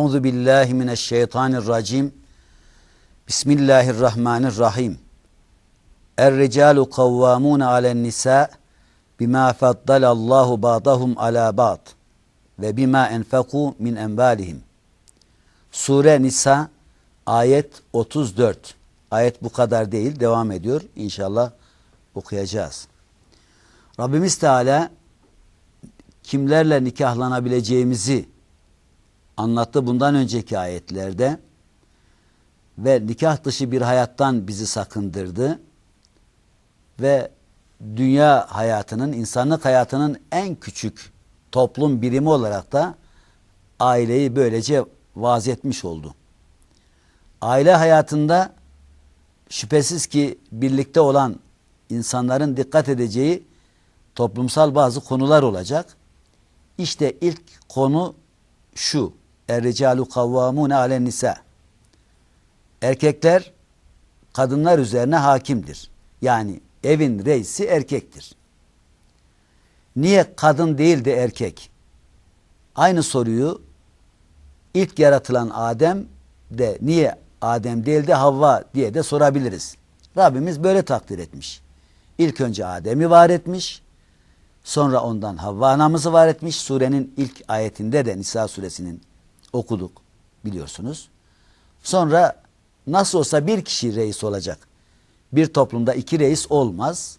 Euzu billahi mineşşeytanirracim. Bismillahirrahmanirrahim. Er-ricalu kavvamun alen nisa bima faddalallahu ba'dahum ala ba'd ve bima enfaku min envalihim. Sure Nisa ayet 34. Ayet bu kadar değil, devam ediyor. İnşallah okuyacağız. Rabbimiz Teala kimlerle nikahlanabileceğimizi anlattı bundan önceki ayetlerde ve nikah dışı bir hayattan bizi sakındırdı ve dünya hayatının, insanlık hayatının en küçük toplum birimi olarak da aileyi böylece vaz etmiş oldu. Aile hayatında şüphesiz ki birlikte olan insanların dikkat edeceği toplumsal bazı konular olacak. İşte ilk konu şu. Er-ricalu kavvamune alen nisa. Erkekler kadınlar üzerine hakimdir. Yani evin reisi erkektir. Niye kadın değil de erkek? Aynı soruyu ilk yaratılan Adem de niye Adem değil de Havva diye de sorabiliriz. Rabbimiz böyle takdir etmiş. İlk önce Adem'i var etmiş. Sonra ondan Havva anamızı var etmiş. Surenin ilk ayetinde de Nisa suresinin okuduk biliyorsunuz. Sonra nasıl olsa bir kişi reis olacak. Bir toplumda iki reis olmaz.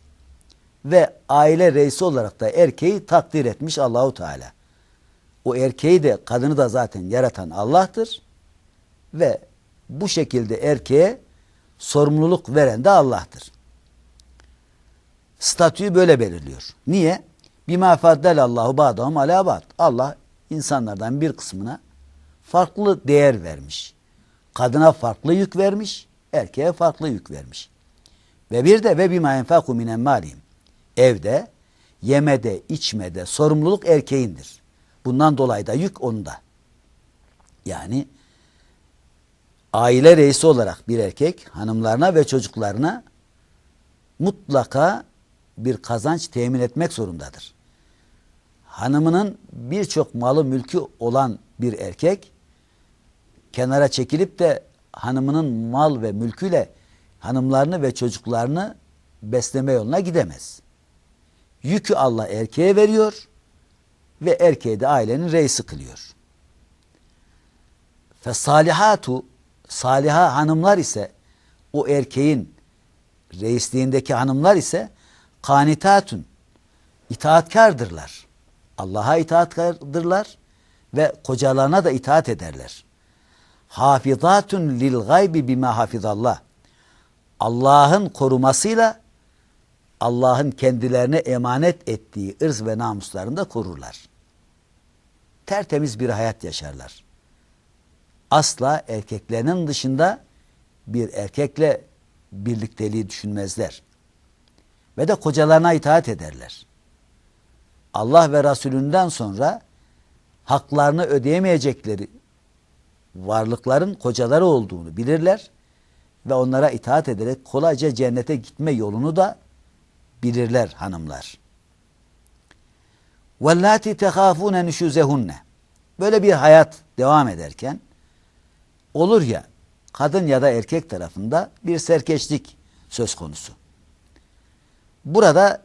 Ve aile reisi olarak da erkeği takdir etmiş Allahu Teala. O erkeği de kadını da zaten yaratan Allah'tır. Ve bu şekilde erkeğe sorumluluk veren de Allah'tır. Statüyü böyle belirliyor. Niye? Bima Allahu ba'dahum ala ba'd. Allah insanlardan bir kısmına farklı değer vermiş. Kadına farklı yük vermiş, erkeğe farklı yük vermiş. Ve bir de ve bima enfaku minen malihim. Evde, yemede, içmede sorumluluk erkeğindir. Bundan dolayı da yük onda. Yani aile reisi olarak bir erkek hanımlarına ve çocuklarına mutlaka bir kazanç temin etmek zorundadır. Hanımının birçok malı mülkü olan bir erkek kenara çekilip de hanımının mal ve mülküyle hanımlarını ve çocuklarını besleme yoluna gidemez. Yükü Allah erkeğe veriyor ve erkeği de ailenin reisi kılıyor. Fesalihatu saliha hanımlar ise o erkeğin reisliğindeki hanımlar ise kanitatun itaatkardırlar. Allah'a itaatkardırlar ve kocalarına da itaat ederler. Hafizatun lil gaybi bima hafizallah. Allah'ın korumasıyla Allah'ın kendilerine emanet ettiği ırz ve namuslarını da korurlar. Tertemiz bir hayat yaşarlar. Asla erkeklerinin dışında bir erkekle birlikteliği düşünmezler. Ve de kocalarına itaat ederler. Allah ve Resulünden sonra haklarını ödeyemeyecekleri varlıkların kocaları olduğunu bilirler ve onlara itaat ederek kolayca cennete gitme yolunu da bilirler hanımlar. وَاللّٰتِ تَخَافُونَ نُشُوزَهُنَّ Böyle bir hayat devam ederken olur ya kadın ya da erkek tarafında bir serkeşlik söz konusu. Burada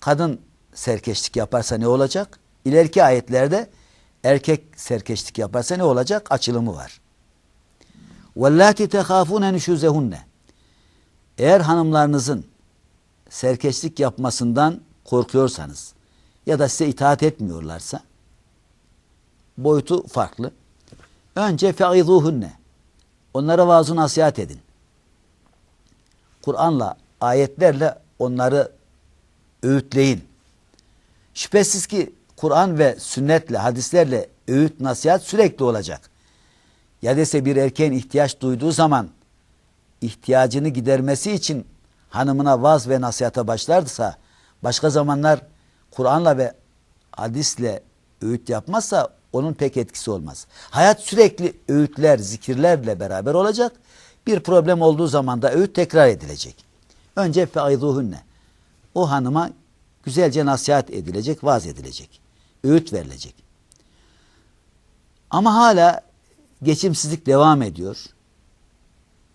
kadın serkeşlik yaparsa ne olacak? İleriki ayetlerde erkek serkeşlik yaparsa ne olacak? Açılımı var. وَاللّٰتِ تَخَافُونَ نُشُوزَهُنَّ Eğer hanımlarınızın serkeşlik yapmasından korkuyorsanız ya da size itaat etmiyorlarsa boyutu farklı. Önce feizuhunne. Onlara vaaz nasihat edin. Kur'an'la, ayetlerle onları öğütleyin. Şüphesiz ki Kur'an ve sünnetle, hadislerle öğüt, nasihat sürekli olacak. Ya dese bir erkeğin ihtiyaç duyduğu zaman ihtiyacını gidermesi için hanımına vaz ve nasihata başlarsa başka zamanlar Kur'an'la ve hadisle öğüt yapmazsa onun pek etkisi olmaz. Hayat sürekli öğütler, zikirlerle beraber olacak. Bir problem olduğu zaman da öğüt tekrar edilecek. Önce feizuhunne. O hanıma güzelce nasihat edilecek, vaz edilecek. Öğüt verilecek. Ama hala geçimsizlik devam ediyor.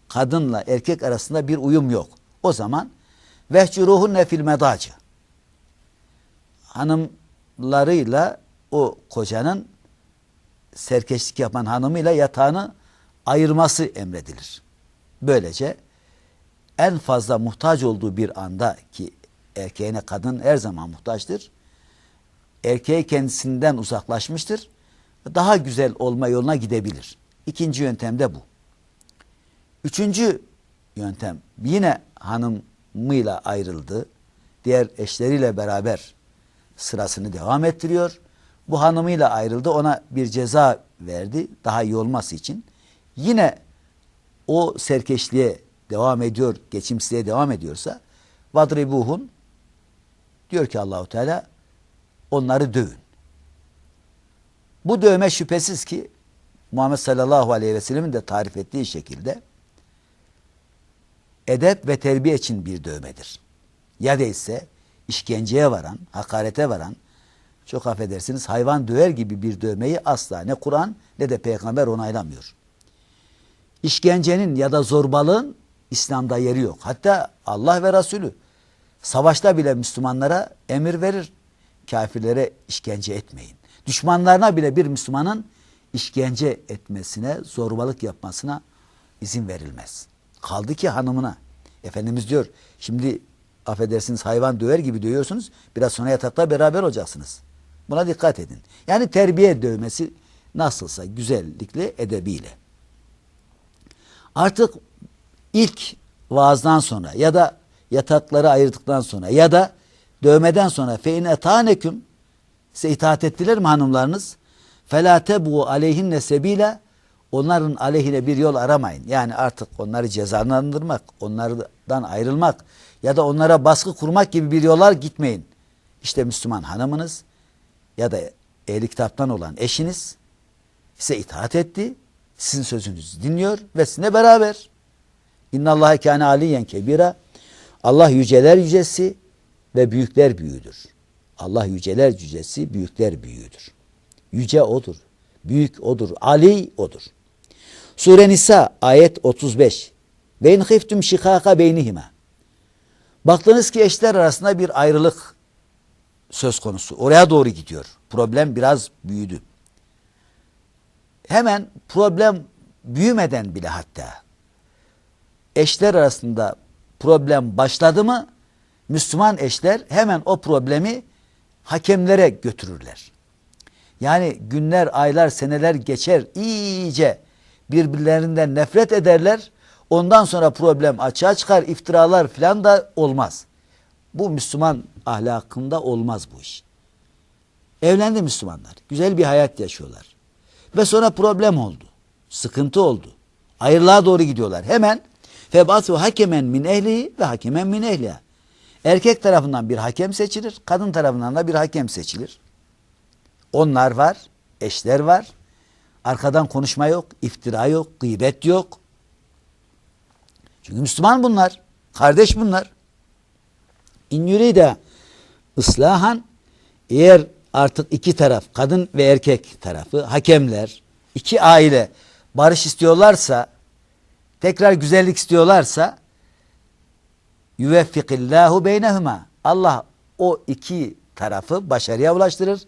Kadınla erkek arasında bir uyum yok. O zaman vehcuruhunne fil medacı. Hanımlarıyla o kocanın serkeşlik yapan hanımıyla yatağını ayırması emredilir. Böylece en fazla muhtaç olduğu bir anda ki erkeğine kadın her zaman muhtaçtır. Erkeği kendisinden uzaklaşmıştır. Daha güzel olma yoluna gidebilir. İkinci yöntem de bu. Üçüncü yöntem yine hanımıyla ayrıldı. Diğer eşleriyle beraber sırasını devam ettiriyor. Bu hanımıyla ayrıldı. Ona bir ceza verdi. Daha iyi olması için. Yine o serkeşliğe devam ediyor, geçimsizliğe devam ediyorsa vadribuhun diyor ki Allahu Teala onları dövün. Bu dövme şüphesiz ki Muhammed sallallahu aleyhi ve sellemin de tarif ettiği şekilde edep ve terbiye için bir dövmedir. Ya değilse işkenceye varan, hakarete varan, çok affedersiniz hayvan döver gibi bir dövmeyi asla ne Kur'an ne de peygamber onaylamıyor. İşkencenin ya da zorbalığın İslam'da yeri yok. Hatta Allah ve Resulü savaşta bile Müslümanlara emir verir. Kafirlere işkence etmeyin. Düşmanlarına bile bir Müslümanın işkence etmesine, zorbalık yapmasına izin verilmez. Kaldı ki hanımına. Efendimiz diyor şimdi affedersiniz hayvan döver gibi dövüyorsunuz. Biraz sonra yatakta beraber olacaksınız. Buna dikkat edin. Yani terbiye dövmesi nasılsa güzellikle, edebiyle. Artık ilk vaazdan sonra ya da yatakları ayırdıktan sonra ya da dövmeden sonra fe in etaneküm size itaat ettiler mi hanımlarınız? Fela tebu aleyhinne sebile onların aleyhine bir yol aramayın. Yani artık onları cezalandırmak, onlardan ayrılmak ya da onlara baskı kurmak gibi bir yollar gitmeyin. İşte Müslüman hanımınız ya da ehli kitaptan olan eşiniz size itaat etti. Sizin sözünüzü dinliyor ve sizinle beraber. İnna Allah kâne aliyen kebira. Allah yüceler yücesi ve büyükler büyüğüdür. Allah yüceler yücesi, büyükler büyüğüdür. Yüce odur. Büyük odur. Ali odur. Sure Nisa ayet 35. Ve in khiftum şikaka beynihime. Baktınız ki eşler arasında bir ayrılık söz konusu. Oraya doğru gidiyor. Problem biraz büyüdü. Hemen problem büyümeden bile hatta eşler arasında problem başladı mı Müslüman eşler hemen o problemi hakemlere götürürler. Yani günler, aylar, seneler geçer iyice birbirlerinden nefret ederler. Ondan sonra problem açığa çıkar, iftiralar falan da olmaz. Bu Müslüman ahlakında olmaz bu iş. Evlendi Müslümanlar. Güzel bir hayat yaşıyorlar. Ve sonra problem oldu. Sıkıntı oldu. Ayrılığa doğru gidiyorlar. Hemen febatu hakemen min ehli ve hakemen min ehliha. Erkek tarafından bir hakem seçilir, kadın tarafından da bir hakem seçilir. Onlar var, eşler var. Arkadan konuşma yok, iftira yok, gıybet yok. Çünkü Müslüman bunlar, kardeş bunlar. İn yuride ıslahan eğer artık iki taraf, kadın ve erkek tarafı, hakemler, iki aile barış istiyorlarsa, tekrar güzellik istiyorlarsa yüveffikillahu beynehuma. Allah o iki tarafı başarıya ulaştırır.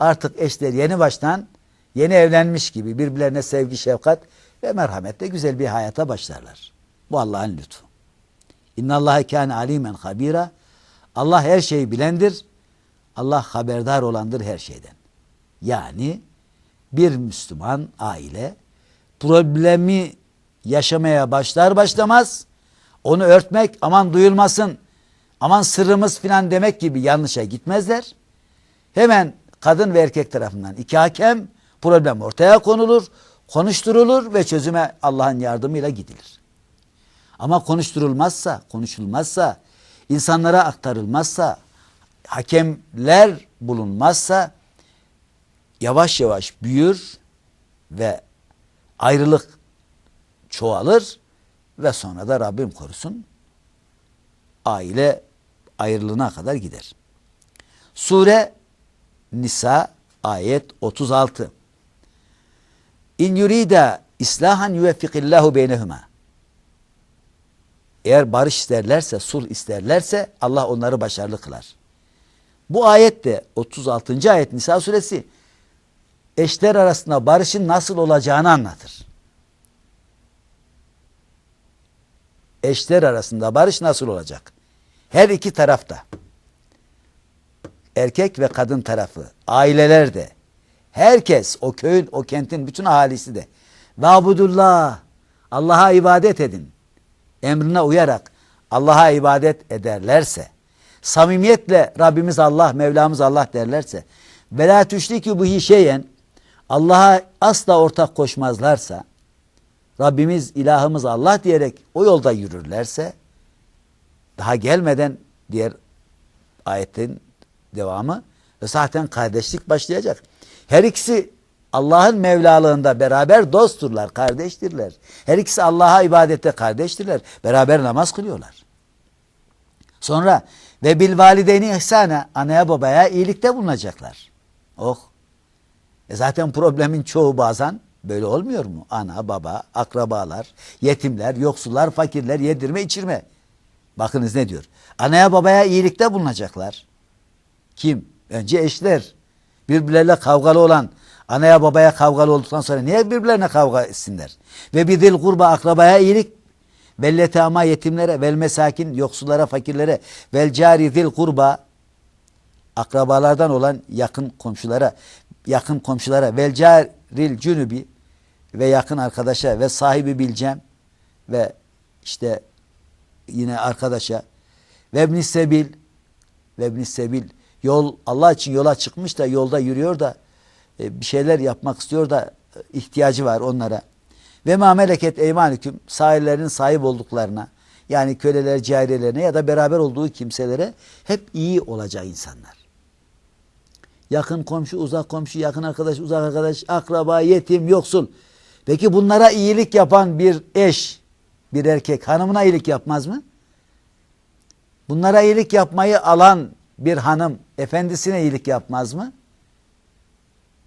Artık eşler yeni baştan yeni evlenmiş gibi birbirlerine sevgi, şefkat ve merhametle güzel bir hayata başlarlar. Bu Allah'ın lütfu. İnna Allahe kâne alimen habira. Allah her şeyi bilendir. Allah haberdar olandır her şeyden. Yani bir Müslüman aile problemi yaşamaya başlar başlamaz onu örtmek aman duyulmasın aman sırrımız filan demek gibi yanlışa gitmezler. Hemen kadın ve erkek tarafından iki hakem problem ortaya konulur, konuşturulur ve çözüme Allah'ın yardımıyla gidilir. Ama konuşturulmazsa, konuşulmazsa, insanlara aktarılmazsa, hakemler bulunmazsa yavaş yavaş büyür ve ayrılık çoğalır ve sonra da Rabbim korusun aile ayrılığına kadar gider. Sure Nisa ayet 36. İn yurida islahan yuveffikillahu beynehuma. Eğer barış isterlerse, sulh isterlerse Allah onları başarılı kılar. Bu ayette 36. ayet Nisa suresi eşler arasında barışın nasıl olacağını anlatır. Eşler arasında barış nasıl olacak? Her iki tarafta. Erkek ve kadın tarafı, aileler de, herkes o köyün, o kentin bütün ahalisi de. Vabudullah, Allah'a ibadet edin. Emrine uyarak Allah'a ibadet ederlerse, samimiyetle Rabbimiz Allah, Mevlamız Allah derlerse, ve la tüşrikü buhi şeyen, Allah'a asla ortak koşmazlarsa, Rabbimiz, ilahımız Allah diyerek o yolda yürürlerse, daha gelmeden diğer ayetin devamı ve zaten kardeşlik başlayacak. Her ikisi Allah'ın Mevlalığında beraber dostturlar, kardeştirler. Her ikisi Allah'a ibadette kardeştirler. Beraber namaz kılıyorlar. Sonra ve bil valideyni ihsana anaya babaya iyilikte bulunacaklar. Oh. E zaten problemin çoğu bazen böyle olmuyor mu? Ana, baba, akrabalar, yetimler, yoksullar, fakirler, yedirme, içirme. Bakınız ne diyor? Anaya babaya iyilikte bulunacaklar. Kim? Önce eşler. Birbirleriyle kavgalı olan anaya babaya kavgalı olduktan sonra niye birbirlerine kavga etsinler? Ve bir dil kurba akrabaya iyilik vellete ama yetimlere vel mesakin yoksullara fakirlere vel cari dil kurba akrabalardan olan yakın komşulara yakın komşulara vel caril cünubi ve yakın arkadaşa ve sahibi bilcem ve işte yine arkadaşa ve ibn sebil ve ibn sebil yol Allah için yola çıkmış da yolda yürüyor da e, bir şeyler yapmak istiyor da e, ihtiyacı var onlara. Ve ma meleket eymanüküm sahillerin sahip olduklarına yani köleler, cariyelerine ya da beraber olduğu kimselere hep iyi olacak insanlar. Yakın komşu, uzak komşu, yakın arkadaş, uzak arkadaş, akraba, yetim, yoksul. Peki bunlara iyilik yapan bir eş, bir erkek hanımına iyilik yapmaz mı? Bunlara iyilik yapmayı alan bir hanım efendisine iyilik yapmaz mı?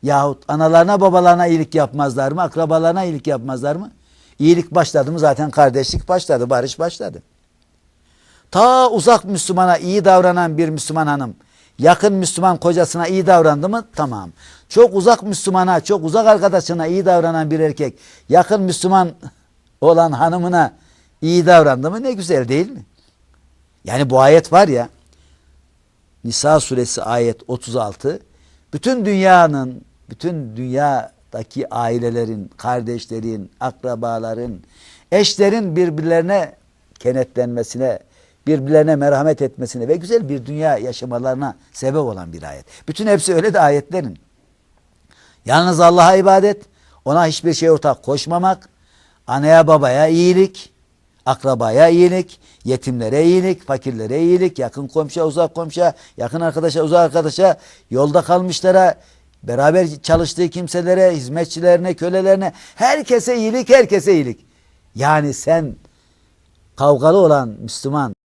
Yahut analarına babalarına iyilik yapmazlar mı? Akrabalarına iyilik yapmazlar mı? İyilik başladı mı zaten kardeşlik başladı, barış başladı. Ta uzak Müslümana iyi davranan bir Müslüman hanım yakın Müslüman kocasına iyi davrandı mı? Tamam. Çok uzak Müslümana, çok uzak arkadaşına iyi davranan bir erkek yakın Müslüman olan hanımına iyi davrandı mı? Ne güzel değil mi? Yani bu ayet var ya Nisa suresi ayet 36 bütün dünyanın bütün dünyadaki ailelerin, kardeşlerin, akrabaların, eşlerin birbirlerine kenetlenmesine, birbirlerine merhamet etmesine ve güzel bir dünya yaşamalarına sebep olan bir ayet. Bütün hepsi öyle de ayetlerin. Yalnız Allah'a ibadet, ona hiçbir şey ortak koşmamak, anaya babaya iyilik, akrabaya iyilik, yetimlere iyilik, fakirlere iyilik, yakın komşuya, uzak komşuya, yakın arkadaşa, uzak arkadaşa, yolda kalmışlara, beraber çalıştığı kimselere, hizmetçilerine, kölelerine, herkese iyilik, herkese iyilik. Yani sen kavgalı olan Müslüman